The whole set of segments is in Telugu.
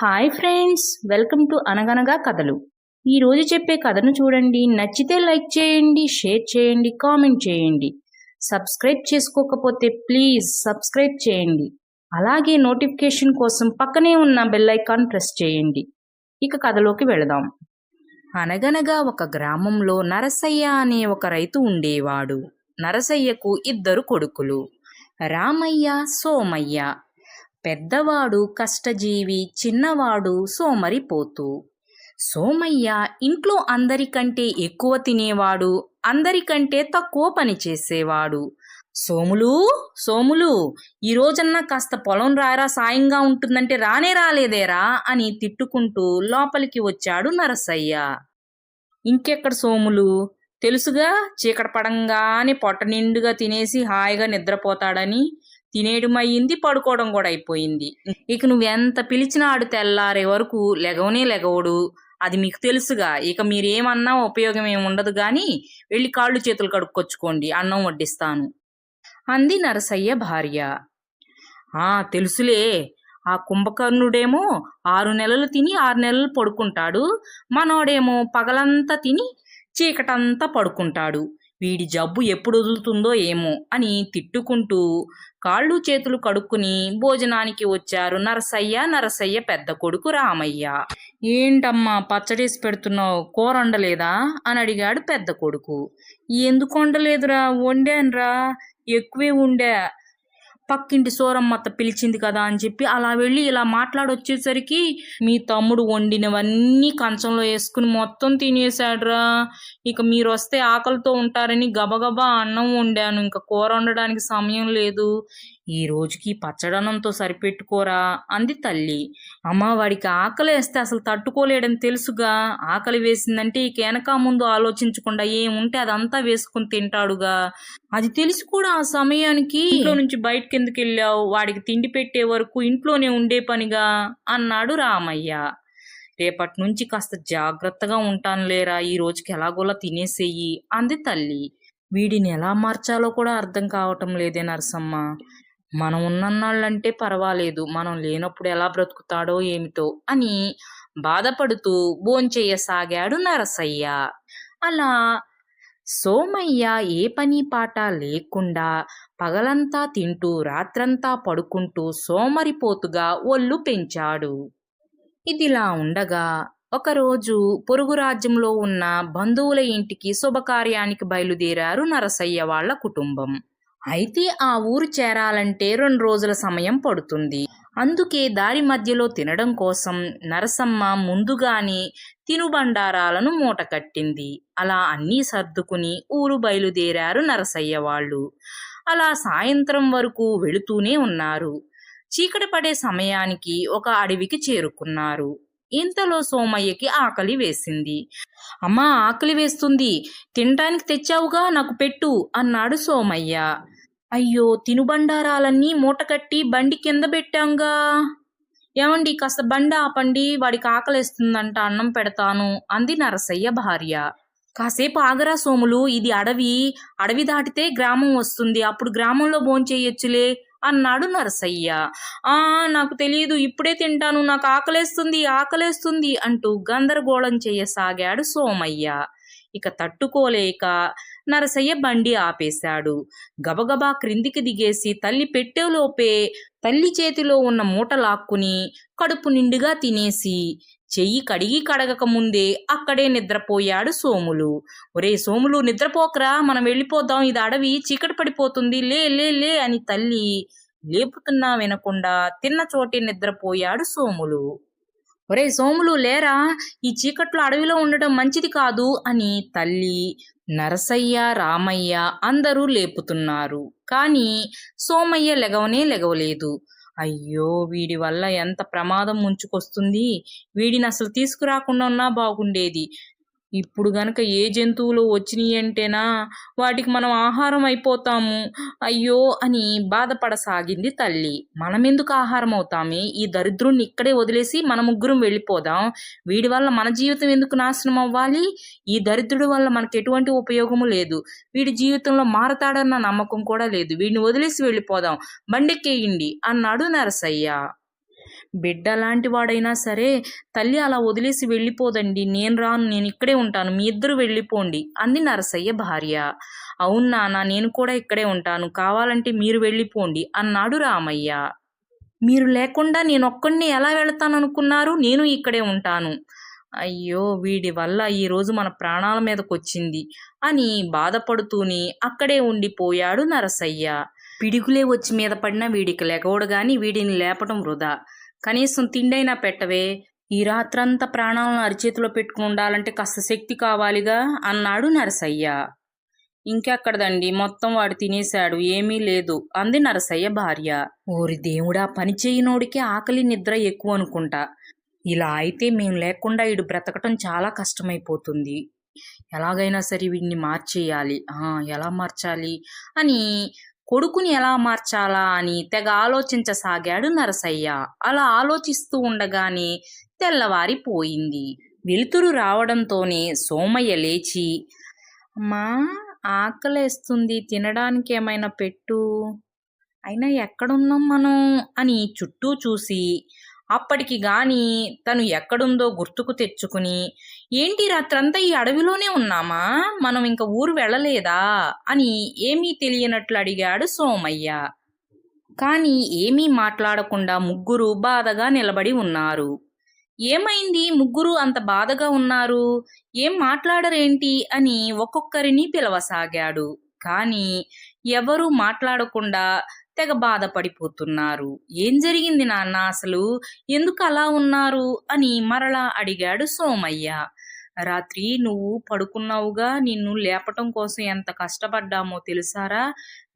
హాయ్ ఫ్రెండ్స్ వెల్కమ్ టు అనగనగా కథలు ఈరోజు చెప్పే కథను చూడండి. నచ్చితే లైక్ చేయండి షేర్ చేయండి కామెంట్ చేయండి. సబ్స్క్రైబ్ చేసుకోకపోతే ప్లీజ్ సబ్స్క్రైబ్ చేయండి. అలాగే నోటిఫికేషన్ కోసం పక్కనే ఉన్న బెల్ ఐకాన్ ప్రెస్ చేయండి. ఇక కథలోకి వెళదాం. అనగనగా ఒక గ్రామంలో నరసయ్య అనే ఒక రైతు ఉండేవాడు. నరసయ్యకు ఇద్దరు కొడుకులు. రామయ్య సోమయ్య. పెద్దవాడు కష్టజీవి చిన్నవాడు సోమరిపోతు. సోమయ్య ఇంట్లో అందరికంటే ఎక్కువ తినేవాడు అందరికంటే తక్కువ పని చేసేవాడు. సోములు సోములు ఈ రోజన్నా కాస్త పొలం రారా సాయంగా ఉంటుందంటే రానే రాలేదేరా అని తిట్టుకుంటూ లోపలికి వచ్చాడు నరసయ్య. ఇంకెక్కడ సోములు? తెలుసుగా? చీకట పడంగానే పొట్ట నిండుగా తినేసి హాయిగా నిద్రపోతాడని తినేయడం అయ్యింది పడుకోవడం కూడా అయిపోయింది. ఇక నువ్వు ఎంత పిలిచినా ఆడు తెల్లారే వరకు లెగవనే లెగవడు. అది మీకు తెలుసుగా. ఇక మీరేమన్నా ఉపయోగం ఏమి ఉండదు కానీ వెళ్ళి కాళ్ళు చేతులు కడుక్కొచ్చుకోండి అన్నం వడ్డిస్తాను. అంది నరసయ్య భార్య. ఆ తెలుసులే. ఆ కుంభకర్ణుడేమో ఆరు నెలలు తిని ఆరు నెలలు పడుకుంటాడు. మనోడేమో పగలంతా తిని చీకటంతా పడుకుంటాడు. వీడి జబ్బు ఎప్పుడు వదులుతుందో ఏమో అని తిట్టుకుంటూ కాళ్ళు చేతులు కడుక్కుని భోజనానికి వచ్చారు నరసయ్య నరసయ్య పెద్ద కొడుకు రామయ్య. ఏంటమ్మా పచ్చడేసి పెడుతున్నావు? కూర వండలేదా? అని అడిగాడు పెద్ద కొడుకు. ఎందుకు వండలేదురా? వండానురా. ఎక్కువే ఉండే పక్కింటి సోరమ్మత్త పిలిచింది కదా అని చెప్పి అలా వెళ్ళి ఇలా మాట్లాడొచ్చేసరికి మీ తమ్ముడు వండినవన్నీ కంచంలో వేసుకుని మొత్తం తినేసాడురా ఇక మీరు వస్తే ఆకలితో ఉంటారని గబగబా అన్నం వండాను. ఇంకా కూర వండడానికి సమయం లేదు. ఈ రోజుకి పచ్చడనంతో సరిపెట్టుకోరా? అంది తల్లి. అమ్మ వాడికి ఆకలి వేస్తే అసలు తట్టుకోలేడని తెలుసుగా. ఆకలి వేసిందంటే ఇక వెనక ముందు ఆలోచించకుండా ఏముంటే అదంతా వేసుకుని తింటాడుగా. అది తెలిసి కూడా ఆ సమయానికి ఇంట్లో నుంచి బయటకి ఎందుకు వెళ్ళావు? వాడికి తిండి పెట్టే వరకు ఇంట్లోనే ఉండే పనిగా? అన్నాడు రామయ్య. రేపటి నుంచి కాస్త జాగ్రత్తగా ఉంటాను లేరా? ఈ రోజుకి ఎలాగోలా తినేసేయి. అంది తల్లి. వీడిని ఎలా మార్చాలో కూడా అర్థం కావటం లేదే నరసమ్మ. మనం ఉన్నన్నాళ్ళంటే పర్వాలేదు. మనం లేనప్పుడు ఎలా బ్రతుకుతాడో ఏమిటో అని బాధపడుతూ భోంచెయ్యసాగాడు నరసయ్య. అలా సోమయ్య ఏ పని పాట లేకుండా పగలంతా తింటూ రాత్రంతా పడుకుంటూ సోమరిపోతుగా ఒళ్ళు పెంచాడు. ఇదిలా ఉండగా ఒకరోజు పొరుగు రాజ్యంలో ఉన్న బంధువుల ఇంటికి శుభకార్యానికి బయలుదేరారు నరసయ్య వాళ్ళ కుటుంబం. అయితే ఆ ఊరు చేరాలంటే రెండు రోజుల సమయం పడుతుంది. అందుకే దారి మధ్యలో తినడం కోసం నరసమ్మ ముందుగానే తినుబండారాలను మూట కట్టింది. అలా అన్నీ సర్దుకుని ఊరు బయలుదేరారు నరసయ్య వాళ్ళు. అలా సాయంత్రం వరకు వెళుతూనే ఉన్నారు. చీకటి పడే సమయానికి ఒక అడవికి చేరుకున్నారు. ఇంతలో సోమయ్యకి ఆకలి వేసింది. అమ్మా ఆకలి వేస్తుంది. తినటానికి తెచ్చావుగా నాకు పెట్టు అన్నాడు సోమయ్య. అయ్యో తినుబండారాలన్నీ మూటకట్టి బండి కింద పెట్టాంగా. ఏమండి కాస్త బండి ఆపండి వాడికి ఆకలేస్తుందంట అన్నం పెడతాను అంది నరసయ్య భార్య. కాసేపు ఆగరా సోములు ఇది అడవి. అడవి దాటితే గ్రామం వస్తుంది. అప్పుడు గ్రామంలో భోంచేయొచ్చులే. అన్నాడు నరసయ్య. ఆ నాకు తెలియదు ఇప్పుడే తింటాను. నాకు ఆకలేస్తుంది. ఆకలేస్తుంది అంటూ గందరగోళం చేయసాగాడు సోమయ్య. ఇక తట్టుకోలేక నరసయ్య బండి ఆపేశాడు. గబగబా క్రిందికి దిగేసి తల్లి పెట్టేలోపే తల్లి చేతిలో ఉన్న మూట లాక్కుని కడుపు నిండుగా తినేసి చెయ్యి కడిగి కడగక ముందే అక్కడే నిద్రపోయాడు సోములు. ఒరే సోములు నిద్రపోకరా మనం వెళ్ళిపోదాం ఇది అడవి చీకటి పడిపోతుంది లే లే లే అని తల్లి లేపుతున్నా వినకుండా తిన్న చోటే నిద్రపోయాడు సోములు. ఒరే సోములు లేరా ఈ చీకట్లో అడవిలో ఉండడం మంచిది కాదు అని తల్లి నరసయ్య రామయ్య అందరూ లేపుతున్నారు. కానీ సోమయ్య లెగవనే లెగవలేదు. అయ్యో వీడి వల్ల ఎంత ప్రమాదం ముంచుకొస్తుంది. వీడిని అసలు తీసుకురాకుండా ఉన్నా బాగుండేది. ఇప్పుడు గనక ఏ జంతువులు వచ్చినాయి అంటేనా వాటికి మనం ఆహారం అయిపోతాము. అయ్యో అని బాధపడసాగింది తల్లి. మనం ఎందుకు ఆహారం అవుతామే? ఈ దరిద్రుణ్ణి ఇక్కడే వదిలేసి మన ముగ్గురం వెళ్ళిపోదాం. వీడి వల్ల మన జీవితం ఎందుకు నాశనం అవ్వాలి? ఈ దరిద్రుడి వల్ల మనకు ఎటువంటి ఉపయోగము లేదు. వీడి జీవితంలో మారతాడన్న నమ్మకం కూడా లేదు. వీడిని వదిలేసి వెళ్ళిపోదాం. బండెక్కేయండి అన్నాడు నరసయ్య. బిడ్డ లాంటి వాడైనా సరే తల్లి అలా వదిలేసి వెళ్ళిపోదండి. నేను రాను నేను ఇక్కడే ఉంటాను మీ ఇద్దరు వెళ్ళిపోండి అంది నరసయ్య భార్య. అవును నాన్న నేను కూడా ఇక్కడే ఉంటాను కావాలంటే మీరు వెళ్ళిపోండి అన్నాడు రామయ్య. మీరు లేకుండా నేను ఒక్కడిని ఎలా వెళతాను అనుకున్నారు నేను ఇక్కడే ఉంటాను. అయ్యో వీడి వల్ల ఈరోజు మన ప్రాణాల మీదకొచ్చింది అని బాధపడుతూనే అక్కడే ఉండిపోయాడు నరసయ్య. పిడుగులే వచ్చి మీద పడినా వీడికి లెగవడు గాని వీడిని లేపటం వృధా. కనీసం తిండైనా పెట్టవే. ఈ రాత్రంతా ప్రాణాలను అరిచేతిలో పెట్టుకుని ఉండాలంటే కాస్త శక్తి కావాలిగా అన్నాడు నరసయ్య. ఇంకెక్కడదండి మొత్తం వాడు తినేశాడు ఏమీ లేదు అంది నరసయ్య భార్య. ఓరి దేవుడా పని చేయనోడికి ఆకలి నిద్ర ఎక్కువ అనుకుంటా. ఇలా అయితే మేం లేకుండా వీడు బ్రతకటం చాలా కష్టమైపోతుంది. ఎలాగైనా సరే వీడిని మార్చేయాలి. ఆ, ఎలా మార్చాలి? అని కొడుకుని ఎలా మార్చాలా అని తెగ ఆలోచించసాగాడు నరసయ్య. అలా ఆలోచిస్తూ ఉండగానే తెల్లవారిపోయింది. వెలుతురు రావడంతోనే సోమయ్య లేచి అమ్మా ఆకలేస్తుంది తినడానికి ఏమైనా పెట్టు. అయినా ఎక్కడున్నాం మనం? అని చుట్టూ చూసి అప్పటికి గాని తను ఎక్కడుందో గుర్తుకు తెచ్చుకుని ఏంటి రాత్రంతా ఈ అడవిలోనే ఉన్నామా? మనం ఇంక ఊరు వెళ్ళలేదా? అని ఏమీ తెలియనట్లు అడిగాడు సోమయ్య. కానీ ఏమీ మాట్లాడకుండా ముగ్గురు బాధగా నిలబడి ఉన్నారు. ఏమైంది? ముగ్గురు అంత బాధగా ఉన్నారు? ఏం మాట్లాడరేంటి? అని ఒక్కొక్కరిని పిలవసాగాడు. కానీ ఎవరూ మాట్లాడకుండా తెగ బాధపడిపోతున్నారు. ఏం జరిగింది నాన్న అసలు? ఎందుకు అలా ఉన్నారు? అని మరలా అడిగాడు సోమయ్య. రాత్రి నువ్వు పడుకున్నావుగా నిన్ను లేపటం కోసం ఎంత కష్టపడ్డామో తెలుసారా?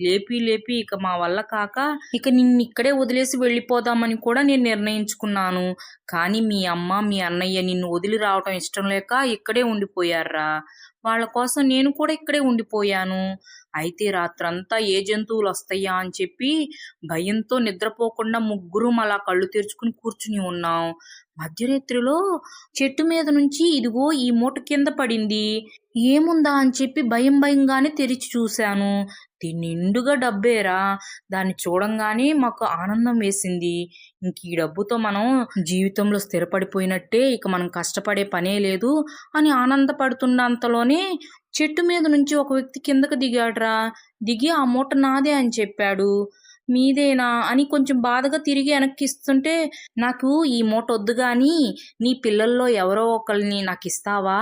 లేపి లేపి ఇక మా వల్ల కాక ఇక నిన్ను ఇక్కడే వదిలేసి వెళ్ళిపోదామని కూడా నేను నిర్ణయించుకున్నాను. కానీ మీ అమ్మ మీ అన్నయ్య నిన్ను వదిలి రావటం ఇష్టం లేక ఇక్కడే ఉండిపోయారా? వాళ్ళ కోసం నేను కూడా ఇక్కడే ఉండిపోయాను. అయితే రాత్రంతా ఏ జంతువులు వస్తాయా అని చెప్పి భయంతో నిద్రపోకుండా ముగ్గురు అలా కళ్ళు తెరుచుకుని కూర్చుని ఉన్నాం. మధ్యరాత్రిలో చెట్టు మీద నుంచి ఇదిగో ఈ మూట కింద పడింది. ఏముందా అని చెప్పి భయం భయంగానే తెరిచి చూశాను. నిండుగా డబ్బేరా? దాన్ని చూడంగానే మాకు ఆనందం వేసింది. ఇంక ఈ డబ్బుతో మనం జీవితంలో స్థిరపడిపోయినట్టే ఇక మనం కష్టపడే పనే లేదు అని ఆనందపడుతున్నంతలోనే చెట్టు మీద నుంచి ఒక వ్యక్తి కిందకు దిగాడ్రా. దిగి ఆ మూట నాదే అని చెప్పాడు. మీదేనా అని కొంచెం బాధగా తిరిగి వెనక్కిస్తుంటే నాకు ఈ మూట వద్దు కానీ నీ పిల్లల్లో ఎవరో ఒకరిని నాకు ఇస్తావా?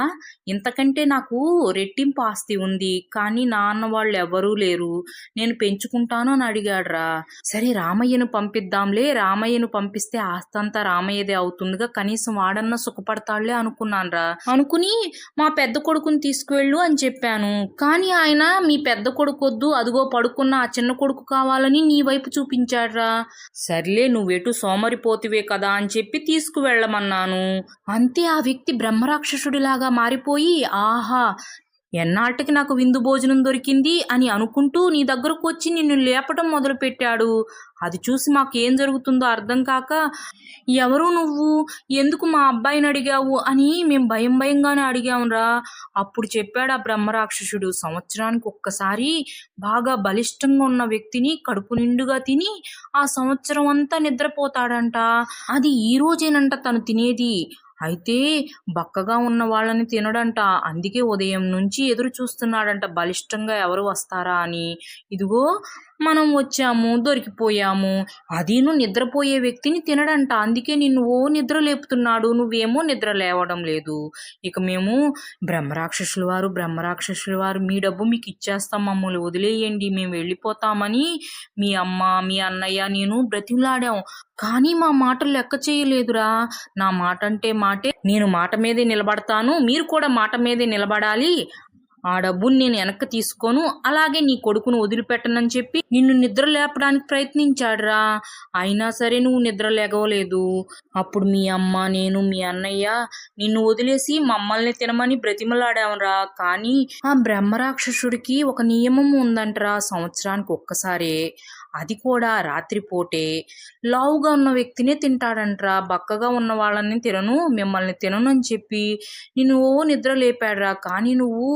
ఇంతకంటే నాకు రెట్టింపు ఆస్తి ఉంది కానీ నాన్న వాళ్ళు ఎవరూ లేరు. నేను పెంచుకుంటాను అని అడిగాడ్రా. సరే రామయ్యను పంపిద్దాంలే. రామయ్యను పంపిస్తే ఆస్తి అంతా రామయ్యదే అవుతుందిగా. కనీసం వాడన్నా సుఖపడతాడులే అనుకున్నాన్రా. అనుకుని మా పెద్ద కొడుకుని తీసుకువెళ్ళు అని చెప్పాను. కానీ ఆయన మీ పెద్ద కొడుకు వద్దు అదిగో పడుకున్న ఆ చిన్న కొడుకు కావాలని నీ వైపు చూపించాడ్రా. సర్లే నువ్వెటు సోమరిపోతివే కదా అని చెప్పి తీసుకువెళ్ళమన్నాను. అంతే ఆ వ్యక్తి బ్రహ్మరాక్షసుడిలాగా మారిపోయి ఆహా ఎన్నాటికి నాకు విందు భోజనం దొరికింది అని అనుకుంటూ నీ దగ్గరకు వచ్చి నిన్ను లేపటం మొదలుపెట్టాడు. అది చూసి మాకు ఏం జరుగుతుందో అర్థం కాక ఎవరు నువ్వు? ఎందుకు మా అబ్బాయిని అడిగావు అని మేము భయం భయంగానే అడిగాంరా. అప్పుడు చెప్పాడు ఆ బ్రహ్మరాక్షసుడు సంవత్సరానికి ఒక్కసారి బాగా బలిష్టంగా ఉన్న వ్యక్తిని కడుపు నిండుగా తిని ఆ సంవత్సరం అంతా నిద్రపోతాడంట. అది ఈ రోజేనంట తను తినేది. అయితే బక్కగా ఉన్న వాళ్ళని తినడంట. అందుకే ఉదయం నుంచి ఎదురు చూస్తున్నాడంట. బలిష్టంగా ఎవరు వస్తారా అని. ఇదిగో మనం వచ్చాము దొరికిపోయాము. అదీను నిద్రపోయే వ్యక్తిని తినడంట. అందుకే నిన్ను ఓ నిద్ర లేపుతున్నాడు. నువ్వేమో నిద్ర లేవడం లేదు. ఇక మేము బ్రహ్మరాక్షసుల వారు బ్రహ్మరాక్షసుల వారు మీ డబ్బు మీకు ఇచ్చేస్తాం. మమ్మల్ని వదిలేయండి. మేము వెళ్ళిపోతామని మీ అమ్మ మీ అన్నయ్య నేను బ్రతిమలాడాం. కానీ మా మాటలు లెక్క చేయలేదురా. నా మాట అంటే మాటే నేను మాట మీదే నిలబడతాను. మీరు కూడా మాట మీదే నిలబడాలి. ఆ డబ్బుని నేను వెనక్కి తీసుకోను అలాగే నీ కొడుకును వదిలిపెట్టనని చెప్పి నిన్ను నిద్ర లేపడానికి ప్రయత్నించాడురా. అయినా సరే నువ్వు నిద్ర లేగవలేదు. అప్పుడు మీ అమ్మ నేను మీ అన్నయ్య నిన్ను వదిలేసి మమ్మల్ని తినమని బ్రతిమలాడాంరా. కానీ ఆ బ్రహ్మరాక్షసుడికి ఒక నియమం ఉందంటరా సంవత్సరానికి ఒక్కసారే అది కూడా రాత్రిపూటే. లావుగా ఉన్న వ్యక్తినే తింటాడంట్రా. బక్కగా ఉన్న వాళ్ళని తినను మిమ్మల్ని తినను అని చెప్పి నిన్ను ఓ నిద్ర లేపాడురా. కానీ నువ్వు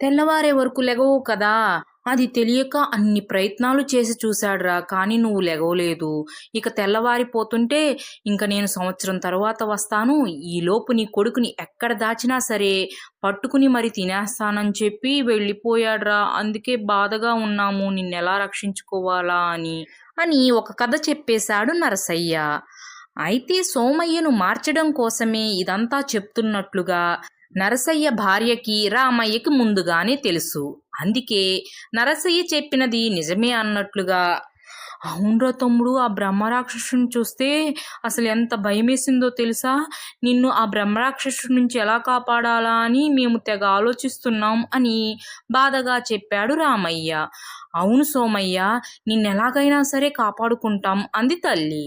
తెల్లవారే వరకు లెగవు కదా. అది తెలియక అన్ని ప్రయత్నాలు చేసి చూశాడురా కానీ నువ్వు లెగవలేదు ఇక తెల్లవారిపోతుంటే ఇంక నేను సంవత్సరం తర్వాత వస్తాను. ఈలోపు నీ కొడుకుని ఎక్కడ దాచినా సరే పట్టుకుని మరి తినేస్తానని చెప్పి వెళ్ళిపోయాడురా. అందుకే బాధగా ఉన్నాము నిన్నెలా రక్షించుకోవాలా అని. అని ఒక కథ చెప్పేశాడు నరసయ్య. అయితే సోమయ్యను మార్చడం కోసమే ఇదంతా చెప్తున్నట్లుగా నరసయ్య భార్యకి రామయ్యకి ముందుగానే తెలుసు. అందుకే నరసయ్య చెప్పినది నిజమే అన్నట్లుగా. అవునరా తమ్ముడు ఆ బ్రహ్మరాక్షసుని చూస్తే అసలు ఎంత భయమేసిందో తెలుసా? నిన్ను ఆ బ్రహ్మరాక్షసుడి నుంచి ఎలా కాపాడాలా అని మేము తెగ ఆలోచిస్తున్నాం అని బాధగా చెప్పాడు రామయ్య. అవును సోమయ్య నిన్నెలాగైనా సరే కాపాడుకుంటాం అంది తల్లి.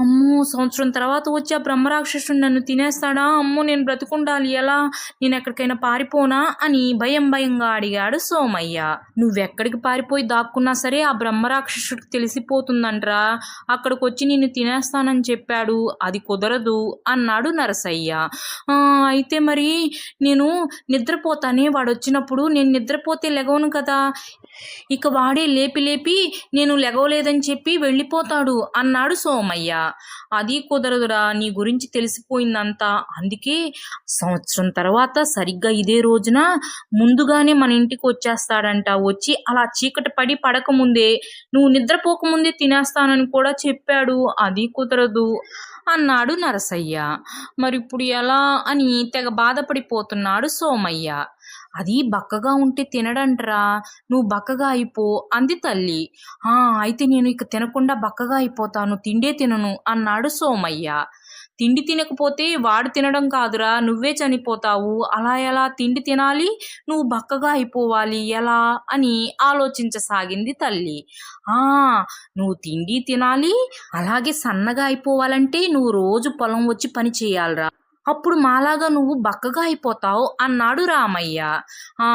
అమ్మో సంవత్సరం తర్వాత వచ్చి ఆ బ్రహ్మరాక్షసుడు నన్ను తినేస్తాడా? అమ్మో నేను బ్రతుకుండాలి ఎలా? నేను ఎక్కడికైనా పారిపోనా? అని భయం భయంగా అడిగాడు సోమయ్య. నువ్వెక్కడికి పారిపోయి దాక్కున్నా సరే ఆ బ్రహ్మరాక్షసుడికి తెలిసిపోతుందంట్రా. అక్కడికి వచ్చి నిన్ను తినేస్తానని చెప్పాడు. అది కుదరదు అన్నాడు నరసయ్య. అయితే మరి నేను నిద్రపోతానే? వాడు వచ్చినప్పుడు నేను నిద్రపోతే లెగవను కదా. ఇక వాడే లేపి లేపి నేను లెగవలేదని చెప్పి వెళ్ళిపోతాడు అన్నాడు సోమయ్య. అది కుదరదురా నీ గురించి తెలిసిపోయిందంతా. అందుకే సంవత్సరం తర్వాత సరిగ్గా ఇదే రోజున ముందుగానే మన ఇంటికి వచ్చేస్తాడంట. వచ్చి అలా చీకటి పడి పడకముందే నువ్వు నిద్రపోకముందే తినేస్తానని కూడా చెప్పాడు. అది కుదరదు అన్నాడు నరసయ్య. మరి ఇప్పుడు ఎలా అని తెగ బాధపడిపోతున్నాడు సోమయ్య. అది బక్కగా ఉంటే తినడంట్రా. నువ్వు బక్కగా అయిపో అంది తల్లి. ఆ అయితే నేను ఇక తినకుండా బక్కగా అయిపోతాను. తిండే తినను అన్నాడు సోమయ్య. తిండి తినకపోతే వాడు తినడం కాదురా. నువ్వే చనిపోతావు. అలా ఎలా తిండి తినాలి? నువ్వు బక్కగా అయిపోవాలి. ఎలా? అని ఆలోచించసాగింది తల్లి. ఆ నువ్వు తిండి తినాలి. అలాగే సన్నగా అయిపోవాలంటే నువ్వు రోజు పొలం వచ్చి పని చేయాలిరా. అప్పుడు మాలాగా నువ్వు బక్కగా అయిపోతావు అన్నాడు రామయ్య. ఆ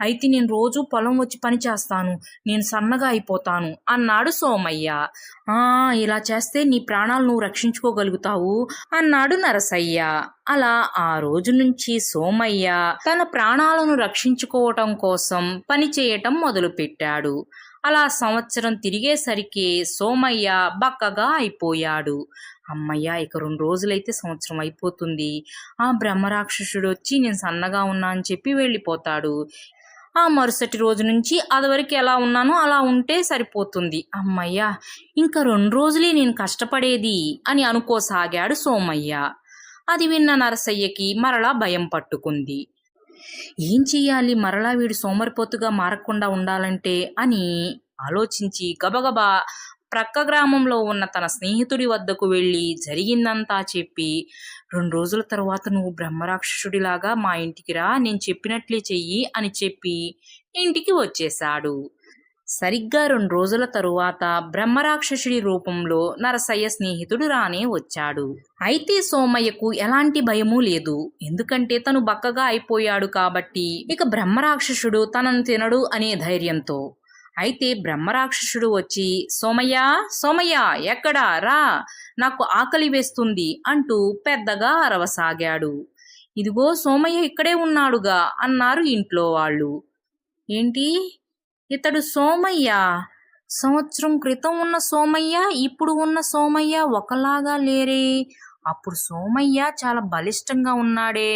అయితే నేను రోజు పొలం వచ్చి పని చేస్తాను నేను సన్నగా అయిపోతాను అన్నాడు సోమయ్య. ఆ ఇలా చేస్తే నీ ప్రాణాలు నువ్వు రక్షించుకోగలుగుతావు అన్నాడు నరసయ్య. అలా ఆ రోజు నుంచి సోమయ్య తన ప్రాణాలను రక్షించుకోవటం కోసం పని చేయటం మొదలుపెట్టాడు. అలా సంవత్సరం తిరిగేసరికి సోమయ్య బక్కగా అయిపోయాడు. అమ్మయ్య ఇక రెండు రోజులైతే సంవత్సరం అయిపోతుంది. ఆ బ్రహ్మరాక్షసుడు వచ్చి నేను సన్నగా ఉన్నా అని చెప్పి వెళ్ళిపోతాడు. ఆ మరుసటి రోజు నుంచి అదివరకు ఎలా ఉన్నానో అలా ఉంటే సరిపోతుంది. అమ్మయ్య ఇంకా రెండు రోజులే నేను కష్టపడేది అని అనుకోసాగాడు సోమయ్య. అది విన్న నరసయ్యకి మరలా భయం పట్టుకుంది. ఏం చెయ్యాలి? మరలా వీడు సోమరిపోతుగా మారకుండా ఉండాలంటే అని ఆలోచించి గబగబా ప్రక్క గ్రామంలో ఉన్న తన స్నేహితుడి వద్దకు వెళ్ళి జరిగిందంతా చెప్పి రెండు రోజుల తర్వాత నువ్వు బ్రహ్మరాక్షసుడిలాగా మా ఇంటికి రా నేను చెప్పినట్లే చెయ్యి అని చెప్పి ఇంటికి వచ్చేశాడు. సరిగ్గా రెండు రోజుల తరువాత బ్రహ్మరాక్షసుడి రూపంలో నరసయ్య స్నేహితుడు రానే వచ్చాడు. అయితే సోమయ్యకు ఎలాంటి భయము లేదు. ఎందుకంటే తను బక్కగా అయిపోయాడు కాబట్టి ఇక బ్రహ్మరాక్షసుడు తనను తినడు అనే ధైర్యంతో. అయితే బ్రహ్మరాక్షసుడు వచ్చి సోమయ్య సోమయ్య ఎక్కడా? రా నాకు ఆకలి వేస్తుంది అంటూ పెద్దగా అరవసాగాడు. ఇదిగో సోమయ్య ఇక్కడే ఉన్నాడుగా అన్నారు ఇంట్లో వాళ్ళు. ఏంటి? ఇతడు సోమయ్య? సంవత్సరం క్రితం ఉన్న సోమయ్య ఇప్పుడు ఉన్న సోమయ్య ఒకలాగా లేరే. అప్పుడు సోమయ్య చాలా బలిష్టంగా ఉన్నాడే.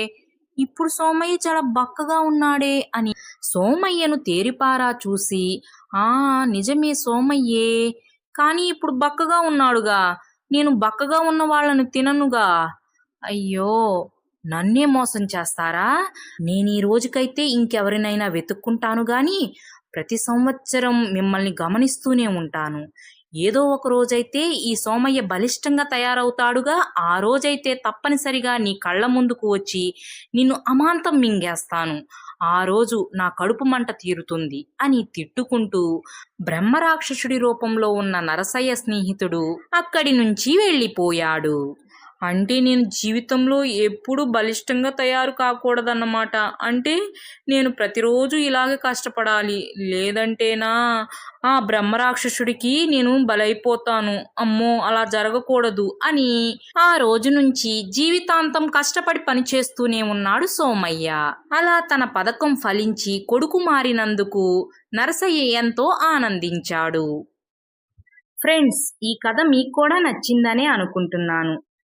ఇప్పుడు సోమయ్య చాలా బక్కగా ఉన్నాడే అని సోమయ్యను తేరిపారా చూసి ఆ నిజమే సోమయ్యే. కానీ ఇప్పుడు బక్కగా ఉన్నాడుగా. నేను బక్కగా ఉన్న వాళ్ళను తిననుగా. అయ్యో నన్నే మోసం చేస్తారా? నేను ఈ రోజుకైతే ఇంకెవరినైనా వెతుక్కుంటాను గాని ప్రతి సంవత్సరం మిమ్మల్ని గమనిస్తూనే ఉంటాను. ఏదో ఒక రోజైతే ఈ సోమయ్య బలిష్టంగా తయారవుతాడుగా ఆ రోజైతే తప్పనిసరిగా నీ కళ్ళ ముందుకు వచ్చి నిన్ను అమాంతం మింగేస్తాను. ఆ రోజు నా కడుపు మంట తీరుతుంది అని తిట్టుకుంటూ బ్రహ్మరాక్షసుడి రూపంలో ఉన్న నరసయ్య స్నేహితుడు అక్కడి నుంచి వెళ్ళిపోయాడు. అంటే నేను జీవితంలో ఎప్పుడూ బలిష్టంగా తయారు కాకూడదన్నమాట. అంటే నేను ప్రతిరోజు ఇలాగే కష్టపడాలి. లేదంటేనా ఆ బ్రహ్మరాక్షసుడికి నేను బలైపోతాను. అమ్మో అలా జరగకూడదు అని ఆ రోజు నుంచి జీవితాంతం కష్టపడి పనిచేస్తూనే ఉన్నాడు సోమయ్య. అలా తన పథకం ఫలించి కొడుకు మారినందుకు నరసయ్య ఎంతో ఆనందించాడు. ఫ్రెండ్స్ ఈ కథ మీకు కూడా నచ్చిందనే అనుకుంటున్నాను.